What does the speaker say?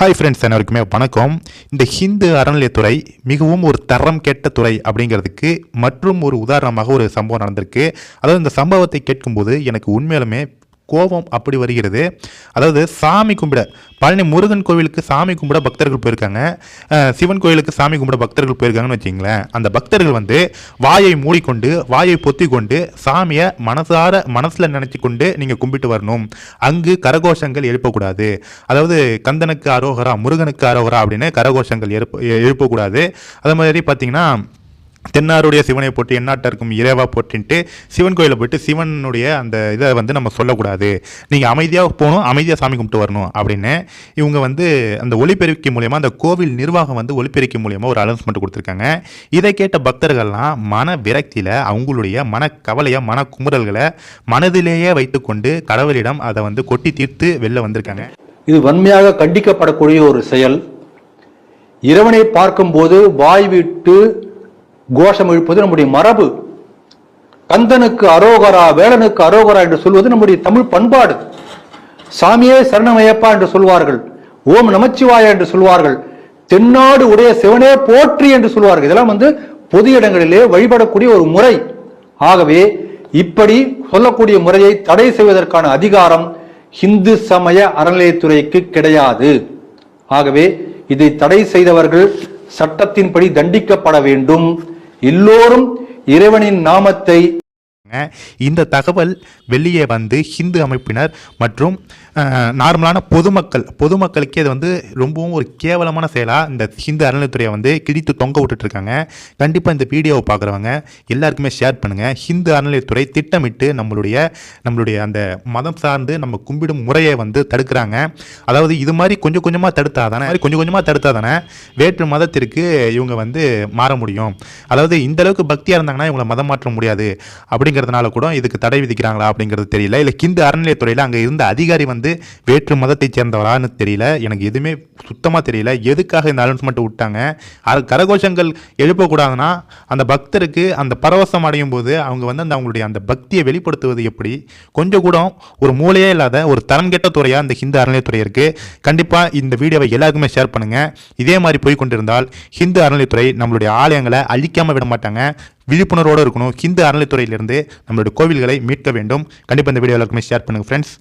Hi friends அனைவருக்குமே வணக்கம். இந்த ஹிந்து அறநிலையத்துறை மிகவும் ஒரு தரம் கெட்ட துறை அப்படிங்கிறதுக்கு மற்றும் ஒரு உதாரணமாக ஒரு சம்பவம் நடந்திருக்கு. அதாவது இந்த சம்பவத்தை கேட்கும்போது எனக்கு உண்மையிலுமே கோபம் அப்படி வருகிறது. அதாவது சாமி கும்பிட பழனி முருகன் கோவிலுக்கு சாமி கும்பிட பக்தர்கள் போயிருக்காங்க. சிவன் கோவிலுக்கு சாமி கும்பிட பக்தர்கள் போயிருக்காங்கன்னு வச்சிங்களேன் அந்த பக்தர்கள் வந்து வாயை மூடிக்கொண்டு வாயை பொத்தி கொண்டு சாமியை மனசார மனசில் நினச்சி கொண்டு நீங்கள் கும்பிட்டு வரணும். அங்கு கரகோஷங்கள் எழுப்பக்கூடாது. அதாவது கந்தனுக்கு அரோகரா முருகனுக்கு அரோகரா அப்படின்னு கரகோஷங்கள் எழுப்ப எழுப்பக்கூடாது. அதே மாதிரி பார்த்தீங்கன்னா தென்னாருடைய சிவனை போட்டு எந்நாட்டருக்கும் இறைவா போட்டுன்ட்டு சிவன் கோயிலில் போயிட்டு சிவனுடைய அந்த இதை வந்து நம்ம சொல்லக்கூடாது. நீங்கள் அமைதியாக போகணும் அமைதியாக சாமி கும்பிட்டு வரணும் அப்படின்னு இவங்க வந்து அந்த ஒளிபெருக்கி மூலியமாக அந்த கோவில் நிர்வாகம் வந்து ஒளிபெருக்கி மூலியமாக ஒரு அனௌன்ஸ்மெண்ட் கொடுத்துருக்காங்க. இதை கேட்ட பக்தர்கள்லாம் மன விரக்தியில் அவங்களுடைய மன கவலையை மன குமுறல்களை மனதிலேயே வைத்துக்கொண்டு கடவுளிடம் அதை வந்து கொட்டி தீர்த்து வெளில வந்திருக்காங்க. இது வன்மையாக கண்டிக்கப்படக்கூடிய ஒரு செயல். இறைவனை பார்க்கும்போது வாய் விட்டு கோஷம் எழுப்பது நம்முடைய மரபு. கந்தனுக்கு அரோகரா வேலனுக்கு அரோகரா என்று சொல்வது நம்முடைய தமிழ் பண்பாடு. சாமியே சரணமயப்பா என்று சொல்வார்கள். ஓம் நமச்சிவாய என்று சொல்வார்கள். தென்னாடு உடைய சிவனே போற்றி என்று சொல்வார்கள். இதெல்லாம் வந்து பொது இடங்களிலே வழிபடக்கூடிய ஒரு முறை. ஆகவே இப்படி சொல்லக்கூடிய முறையை தடை செய்வதற்கான அதிகாரம் இந்து சமய அறநிலையத்துறைக்கு கிடையாது. ஆகவே இதை தடை செய்தவர்கள் சட்டத்தின்படி தண்டிக்கப்பட வேண்டும். எல்லோரும் இறைவனின் நாமத்தை இந்த தகவல் வெளியே வந்து ஹிந்து அமைப்பினர் மற்றும் நார்மலான பொதுமக்கள் பொதுமக்களுக்கே இது வந்து ரொம்பவும் ஒரு கேவலமான செயலாக இந்த ஹிந்து அறநிலைத்துறையை வந்து கிழித்து தொங்க விட்டுட்டு இருக்காங்க கண்டிப்பாக இந்த வீடியோவை பார்க்குறவங்க எல்லாருக்குமே ஷேர் பண்ணுங்கள் ஹிந்து அறநிலைத்துறை திட்டமிட்டு நம்மளுடைய நம்மளுடைய அந்த மதம் சார்ந்து நம்ம கும்பிடும் முறையை வந்து தடுக்கிறாங்க. அதாவது இது மாதிரி கொஞ்சம் கொஞ்சமாக தடுத்தா தானே கொஞ்சம் கொஞ்சமாக தடுத்தா தானே வேற்று மதத்திற்கு இவங்க வந்து மாற முடியும். அதாவது இந்த அளவுக்கு பக்தியாக இருந்தாங்கன்னா இவங்களை மதம் மாற்ற முடியாது. அப்படிங்கிற அப்படிங்கிறதுனால கூட இதுக்கு தடை விதிக்கிறாங்களா அப்படிங்கிறது தெரியல. இல்லை ஹிந்து அறநிலையத்துறையில் அங்கே இருந்த அதிகாரி வந்து வேற்று மதத்தைச் சேர்ந்தவரான்னு தெரியல. எனக்கு எதுவுமே சுத்தமாக தெரியல. எதுக்காக இந்த அனௌன்ஸ்மெண்ட் விட்டாங்க? அது கரகோஷங்கள் எழுப்பக்கூடாதுன்னா அந்த பக்தருக்கு அந்த பரவசம் அடையும் போது அவங்க வந்து அந்த அவங்களுடைய அந்த பக்தியை வெளிப்படுத்துவது எப்படி? கொஞ்சம் கூட ஒரு மூலையே இல்லாத ஒரு தரம் கெட்ட துறையாக அந்த ஹிந்து அறநிலையத்துறை இருக்குது கண்டிப்பாக இந்த வீடியோவை எல்லாருக்குமே ஷேர் பண்ணுங்கள் இதே மாதிரி போய் கொண்டிருந்தால் ஹிந்து அறநிலையத்துறை நம்மளுடைய ஆலயங்களை அழிக்காமல் விட மாட்டாங்க. விழிப்புணர்வோடு இருக்கணும். ஹிந்து அறநிலைத்துறையிலிருந்து நம்மளுடைய கோவில்களை மீட்க வேண்டும். கண்டிப்பாக இந்த வீடியோ எல்லாருக்குமே ஷேர் பண்ணுங்கள் ஃப்ரெண்ட்ஸ்